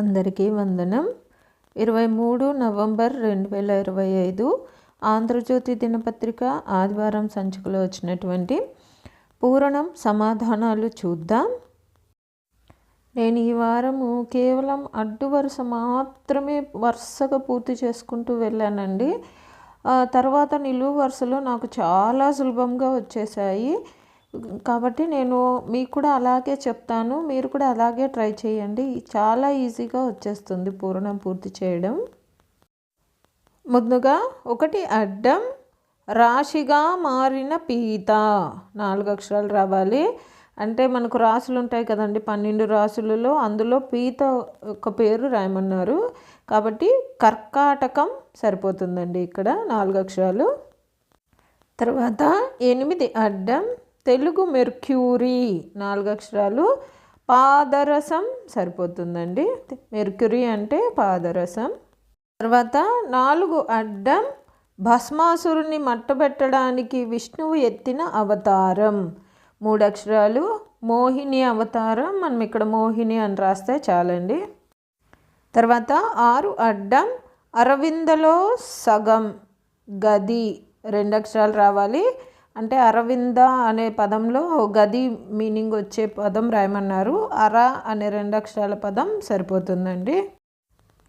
అందరికీ వందనం. ఇరవై మూడు నవంబర్ రెండు వేల ఇరవై ఐదు ఆంధ్రజ్యోతి దినపత్రిక ఆదివారం సంచికలో వచ్చినటువంటి పూరణం సమాధానాలు చూద్దాం. నేను ఈ వారము కేవలం అడ్డు వరుస మాత్రమే వరుసగా పూర్తి చేసుకుంటూ వెళ్ళానండి. తర్వాత నిలువు వరుసలో నాకు చాలా సులభంగా వచ్చేసాయి కాబట్టి నేను మీకు కూడా అలాగే చెప్తాను. మీరు కూడా అలాగే ట్రై చేయండి. చాలా ఈజీగా వచ్చేస్తుంది పూర్ణం పూర్తి చేయడం. ముందుగా ఒకటి అడ్డం. రాశిగా మారిన పీత. నాలుగు అక్షరాలు రావాలి. అంటే మనకు రాసులు ఉంటాయి కదండి. పన్నెండు రాసులలో అందులో పీత ఒక పేరు రాయమన్నారు. కాబట్టి కర్కాటకం సరిపోతుందండి ఇక్కడ నాలుగు అక్షరాలు. తర్వాత ఎనిమిది అడ్డం. తెలుగు మెర్క్యూరీ నాలుగు అక్షరాలు పాదరసం సరిపోతుందండి. మెర్క్యూరీ అంటే పాదరసం. తర్వాత నాలుగు అడ్డం భస్మాసురుని మట్టబెట్టడానికి విష్ణువు ఎత్తిన అవతారం. మూడు అక్షరాలు మోహిని అవతారం. మనం ఇక్కడ మోహిని అని రాస్తే చాలండి. తర్వాత ఆరు అడ్డం అరవిందలో సగం గది. రెండు అక్షరాలు రావాలి. అంటే అరవింద అనే పదంలో గది మీనింగ్ వచ్చే పదం రాయమన్నారు. అర అనే రెండు అక్షరాల పదం సరిపోతుందండి.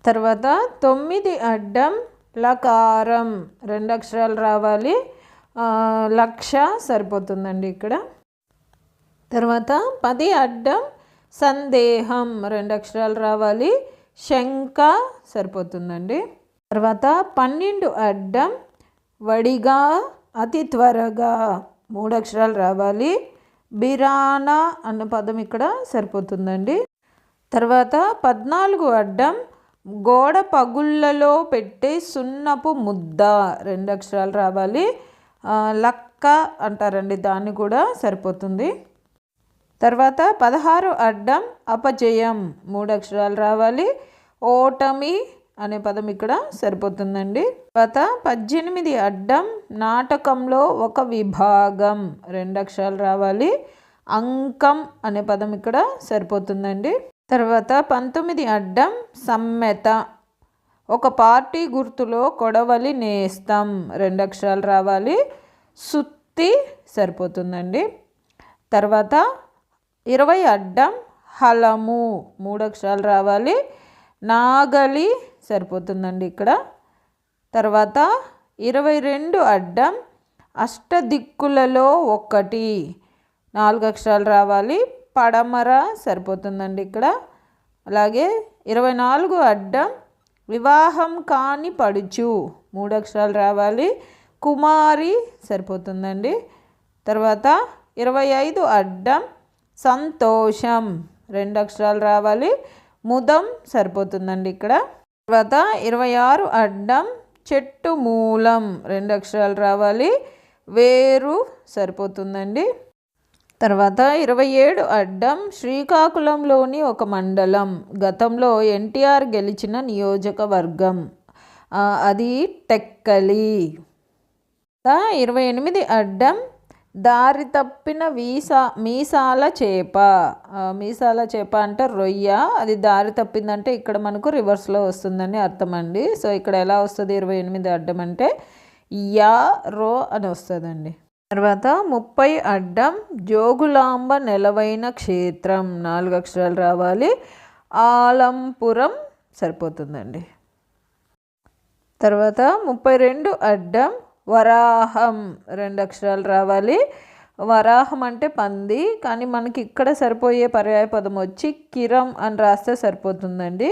తర్వాత తొమ్మిది అడ్డం లకారం రెండు అక్షరాలు రావాలి. లక్ష సరిపోతుందండి ఇక్కడ. తర్వాత పది అడ్డం సందేహం రెండు అక్షరాలు రావాలి. శంక సరిపోతుందండి. తర్వాత పన్నెండు అడ్డం వడిగా అతి త్వరగా మూడు అక్షరాలు రావాలి. బిరానా అన్న పదం ఇక్కడ సరిపోతుందండి. తర్వాత పద్నాలుగు అడ్డం గోడ పగుళ్ళలో పెట్టే సున్నపు ముద్ద రెండు అక్షరాలు రావాలి. లక్క అంటారండి దాన్ని కూడా సరిపోతుంది. తర్వాత పదహారు అడ్డం అపజయం మూడు అక్షరాలు రావాలి. ఓటమి అనే పదం ఇక్కడ సరిపోతుందండి. తర్వాత పద్దెనిమిది అడ్డం నాటకంలో ఒక విభాగం రెండు అక్షరాలు రావాలి. అంకం అనే పదం ఇక్కడ సరిపోతుందండి. తర్వాత పంతొమ్మిది అడ్డం సమ్మెత. ఒక పార్టీ గుర్తులో కొడవలి నేస్తం రెండు అక్షరాలు రావాలి. సుత్తి సరిపోతుందండి. తర్వాత ఇరవై అడ్డం హలము మూడు అక్షరాలు రావాలి. నాగలి సరిపోతుందండి ఇక్కడ. తర్వాత ఇరవై రెండు అడ్డం అష్టదిక్కులలో ఒకటి. నాలుగు అక్షరాలు రావాలి. పడమర సరిపోతుందండి ఇక్కడ. అలాగే ఇరవై నాలుగు అడ్డం వివాహం కాని పడుచు. మూడు అక్షరాలు రావాలి. కుమారి సరిపోతుందండి. తర్వాత ఇరవై ఐదు అడ్డం సంతోషం. రెండు అక్షరాలు రావాలి. ముదం సరిపోతుందండి ఇక్కడ. తర్వాత ఇరవై ఆరు అడ్డం చెట్టు మూలం రెండు అక్షరాలు రావాలి. వేరు సరిపోతుందండి. తర్వాత ఇరవై ఏడు అడ్డం శ్రీకాకుళంలోని ఒక మండలం గతంలో ఎన్టీఆర్ గెలిచిన నియోజకవర్గం. అది టెక్కలి. ఇరవై ఎనిమిది అడ్డం దారి తప్పిన వీసా మీసాల చేప. మీసాల చేప అంటే రొయ్య. అది దారి తప్పిందంటే ఇక్కడ మనకు రివర్స్లో వస్తుందని అర్థం అండి సో ఇక్కడ ఎలా వస్తుంది ఇరవై ఎనిమిది అడ్డం అంటే యా రో అని వస్తుందండి. తర్వాత ముప్పై అడ్డం జోగులాంబ నెలవైన క్షేత్రం. నాలుగు అక్షరాలు రావాలి. ఆలంపురం సరిపోతుందండి. తర్వాత ముప్పై రెండు అడ్డం వరాహం. రెండు అక్షరాలు రావాలి. వరాహం అంటే పంది కానీ మనకి ఇక్కడ సరిపోయే పర్యాయ పదం వచ్చి కిరం అని రాస్తే సరిపోతుందండి.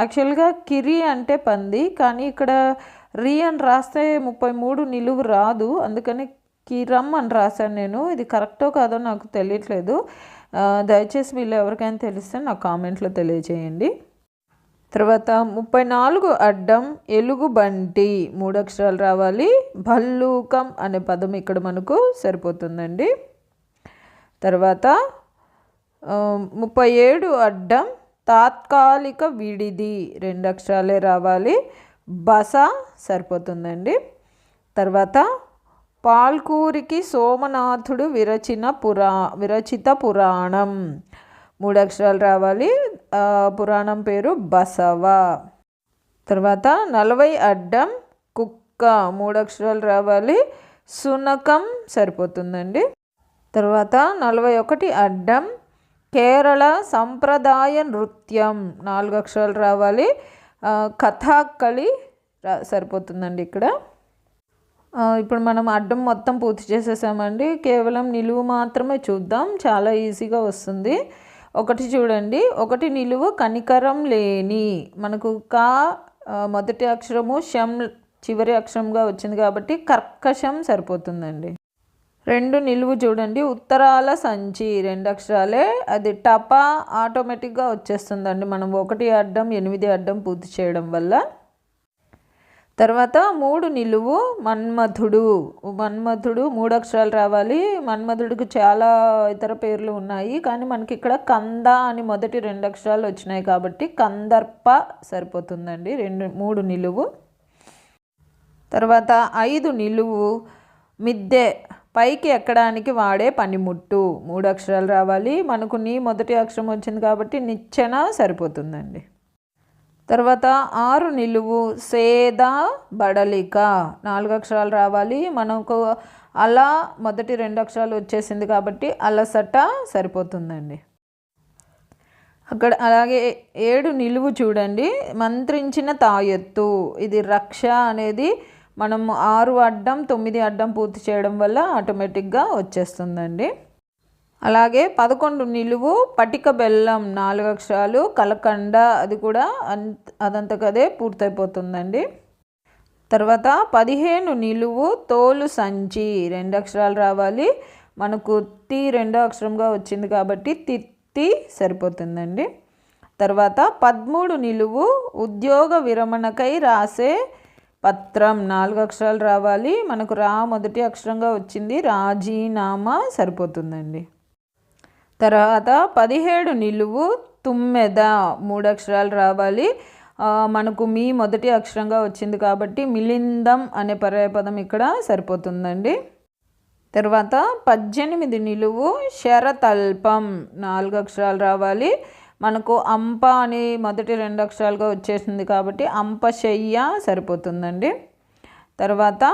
యాక్చువల్గా కిరి అంటే పంది కానీ ఇక్కడ రి అని రాస్తే ముప్పై మూడు నిలువు రాదు. అందుకని కిరం అని రాశాను నేను. ఇది కరెక్టో కాదో నాకు తెలియట్లేదు. దయచేసి వీళ్ళు ఎవరికైనా తెలిస్తే నాకు కామెంట్లో తెలియజేయండి తర్వాత ముప్పై నాలుగు అడ్డం ఎలుగుబంటి మూడు అక్షరాలు రావాలి. భల్లూకం అనే పదం ఇక్కడ మనకు సరిపోతుందండి. తర్వాత ముప్పై ఏడు అడ్డం తాత్కాలిక విడిది రెండు అక్షరాలే రావాలి. బస సరిపోతుందండి. తర్వాత పాల్కూరికి సోమనాథుడు విరచిన పురా విరచిత పురాణం మూడు అక్షరాలు రావాలి పురాణం పేరు బసవ. తర్వాత నలభై అడ్డం కుక్క మూడు అక్షరాలు రావాలి. సునకం సరిపోతుందండి. తర్వాత నలభై ఒకటి అడ్డం కేరళ సంప్రదాయ నృత్యం నాలుగు అక్షరాలు రావాలి కథాకళి సరిపోతుందండి ఇక్కడ. ఇప్పుడు మనం అడ్డం మొత్తం పూర్తి చేసేసామండి. కేవలం నిలువు మాత్రమే చూద్దాం. చాలా ఈజీగా వస్తుంది. ఒకటి చూడండి. ఒకటి నిలువు కనికరం లేని మనకు కా మొదటి అక్షరము షం చివరి అక్షరంగా వచ్చింది కాబట్టి కర్కశం సరిపోతుందండి. రెండు నిలువు చూడండి. ఉత్తరాల సంచి రెండు అక్షరాలే. అది టపా ఆటోమేటిక్గా వచ్చేస్తుందండి. మనం ఒకటి అడ్డం ఎనిమిది అడ్డం పూర్తి చేయడం వల్ల. తర్వాత మూడు నిలువు మన్మధుడు. మన్మధుడు మూడు అక్షరాలు రావాలి. మన్మధుడికి చాలా ఇతర పేర్లు ఉన్నాయి. కానీ మనకి ఇక్కడ కంద అని మొదటి రెండు అక్షరాలు వచ్చినాయి కాబట్టి కందర్ప సరిపోతుందండి. రెండు మూడు నిలువు. తర్వాత ఐదు నిలువు మిద్దె. పైకి ఎక్కడానికి వాడే పనిముట్టు. మూడు అక్షరాలు రావాలి. మనకు నీ మొదటి అక్షరం వచ్చింది కాబట్టి నిచ్చెన సరిపోతుందండి. తర్వాత ఆరు నిలువు సేద బడలిక నాలుగు అక్షరాలు రావాలి. మనకు అలా మొదటి రెండు అక్షరాలు వచ్చేసింది కాబట్టి అలసట సరిపోతుందండి. అక్కడ అలాగే ఏడు నిలువు చూడండి. మంత్రించిన తాయెత్తు. ఇది రక్ష అనేది మనం ఆరు అడ్డం తొమ్మిది అడ్డం పూర్తి చేయడం వల్ల ఆటోమేటిక్గా వచ్చేస్తుందండి. అలాగే పదకొండు నిలువు పటిక బెల్లం నాలుగు అక్షరాలు కలకండ అది కూడా అంత అదంతకదే పూర్తయిపోతుందండి. తర్వాత పదిహేను నిలువు తోలు సంచి రెండు అక్షరాలు రావాలి. మనకు తి రెండో అక్షరంగా వచ్చింది కాబట్టి తిత్తి సరిపోతుందండి. తర్వాత పదమూడు నిలువు ఉద్యోగ విరమణకై రాసే పత్రం నాలుగు అక్షరాలు రావాలి. మనకు రా మొదటి అక్షరంగా వచ్చింది రాజీనామా సరిపోతుందండి. తర్వాత పదిహేడు నిలువు తుమ్మెద మూడు అక్షరాలు రావాలి. మనకు మీ మొదటి అక్షరంగా వచ్చింది కాబట్టి మిలిందం అనే పర్యాయపదం ఇక్కడ సరిపోతుందండి. తర్వాత పద్దెనిమిది నిలువు శరతల్పం నాలుగు అక్షరాలు రావాలి. మనకు అంప అని మొదటి రెండు అక్షరాలుగా వచ్చేసింది కాబట్టి అంపశయ్య సరిపోతుందండి. తర్వాత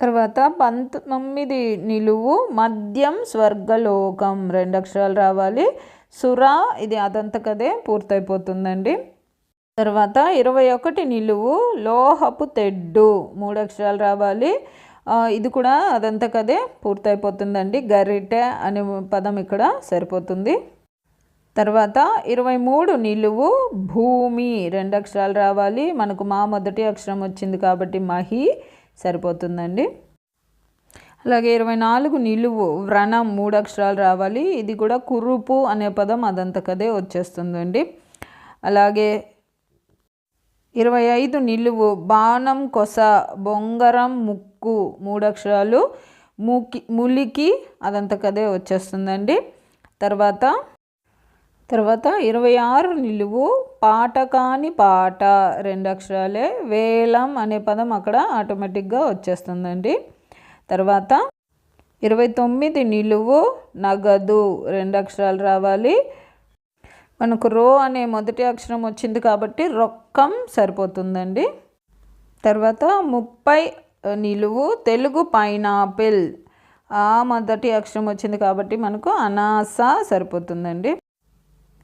తర్వాత పంతొమ్మిది నిలువు మద్యం స్వర్గలోకం. రెండు అక్షరాలు రావాలి. సురా ఇది అదంతకదే పూర్తయిపోతుందండి. తర్వాత ఇరవై ఒకటి నిలువు లోహపు తెడ్డు మూడు అక్షరాలు రావాలి. ఇది కూడా అదంతకదే పూర్తయిపోతుందండి. గరిటె అనే పదం ఇక్కడ సరిపోతుంది. తర్వాత ఇరవై మూడు నిలువు భూమి రెండు అక్షరాలు రావాలి. మనకు మా మొదటి అక్షరం వచ్చింది కాబట్టి మహి. సరిపోతుందండి. అలాగే ఇరవై నాలుగు నిలువు వ్రణం మూడు అక్షరాలు రావాలి. ఇది కూడా కురుపు అనే పదం అదంతకదే వచ్చేస్తుందండి. అలాగే ఇరవై ఐదు నిలువు బాణం కొస బొంగరం ముక్కు మూడు అక్షరాలు ముకి ములికి అదంతకదే వచ్చేస్తుందండి. తర్వాత తర్వాత ఇరవై ఆరు నిలువు పాట కాని పాట రెండు అక్షరాలే వేలం అనే పదం అక్కడ ఆటోమేటిక్గా వచ్చేస్తుందండి. తర్వాత ఇరవై తొమ్మిది నిలువు నగదు రెండు అక్షరాలు రావాలి. మనకు రో అనే మొదటి అక్షరం వచ్చింది కాబట్టి రొక్కం సరిపోతుందండి. తర్వాత ముప్పై నిలువు తెలుగు పైనాపిల్ ఆ మొదటి అక్షరం వచ్చింది కాబట్టి మనకు అనాస సరిపోతుందండి.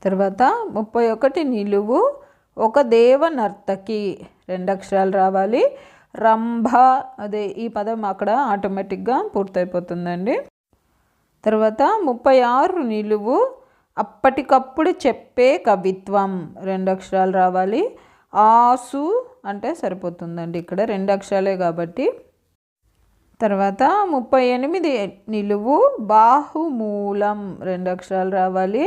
తర్వాత ముప్పై ఒకటి నిలువు ఒక దేవ నర్తకి రెండు అక్షరాలు రావాలి. రంభ అదే ఈ పదం అక్కడ ఆటోమేటిక్గా పూర్తయిపోతుందండి. తర్వాత ముప్పై ఆరు నిలువు అప్పటికప్పుడు చెప్పే కవిత్వం రెండు అక్షరాలు రావాలి. ఆసు అంటే సరిపోతుందండి ఇక్కడ రెండు అక్షరాలే కాబట్టి. తర్వాత ముప్పై ఎనిమిది నిలువు బాహుమూలం రెండు అక్షరాలు రావాలి.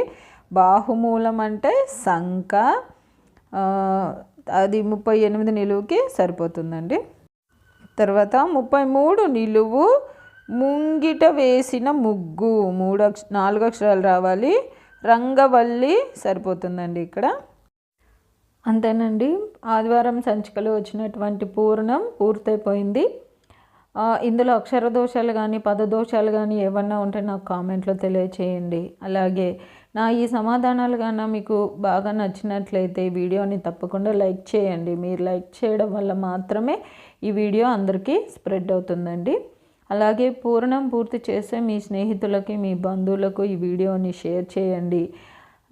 బాహుమూలం అంటే సంక అది ముప్పై ఎనిమిది నిలువుకి సరిపోతుందండి. తర్వాత ముప్పై మూడు నిలువు ముంగిట వేసిన ముగ్గు మూడు అక్ష నాలుగు అక్షరాలు రావాలి రంగవల్లి సరిపోతుందండి ఇక్కడ. అంతేనండి. ఆదివారం సంచికలో వచ్చినటువంటి పూర్ణం పూర్తయిపోయింది. ఇందులో అక్షర దోషాలు కానీ పదదోషాలు కానీ ఏమన్నా ఉంటే నాకు కామెంట్లో తెలియచేయండి. అలాగే నా ఈ సమాధానాలు కన్నా మీకు బాగా నచ్చినట్లయితే ఈ వీడియోని తప్పకుండా లైక్ చేయండి. మీరు లైక్ చేయడం వల్ల మాత్రమే ఈ వీడియో అందరికీ స్ప్రెడ్ అవుతుందండి. అలాగే పూర్ణం పూర్తి చేసే మీ స్నేహితులకి మీ బంధువులకు ఈ వీడియోని షేర్ చేయండి.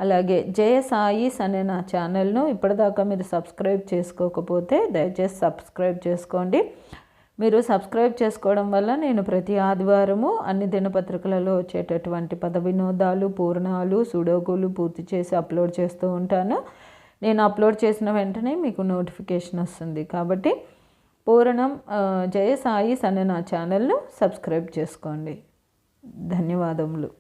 అలాగే జయ సాయిస్ అనే నా ఛానల్ను ఇప్పటిదాకా మీరు సబ్స్క్రైబ్ చేసుకోకపోతే దయచేసి సబ్స్క్రైబ్ చేసుకోండి. మీరు సబ్స్క్రైబ్ చేసుకోవడం వల్ల నేను ప్రతి ఆదివారము అన్ని దినపత్రికలలో వచ్చేటటువంటి పద వినోదాలు పూర్ణాలు సుడోకులు పూర్తి చేసి అప్లోడ్ చేస్తూ ఉంటాను. నేను అప్లోడ్ చేసిన వెంటనే మీకు నోటిఫికేషన్ వస్తుంది. కాబట్టి పూరణం జయ సాయిస్ అనే నా ఛానల్ను సబ్స్క్రైబ్ చేసుకోండి. ధన్యవాదములు.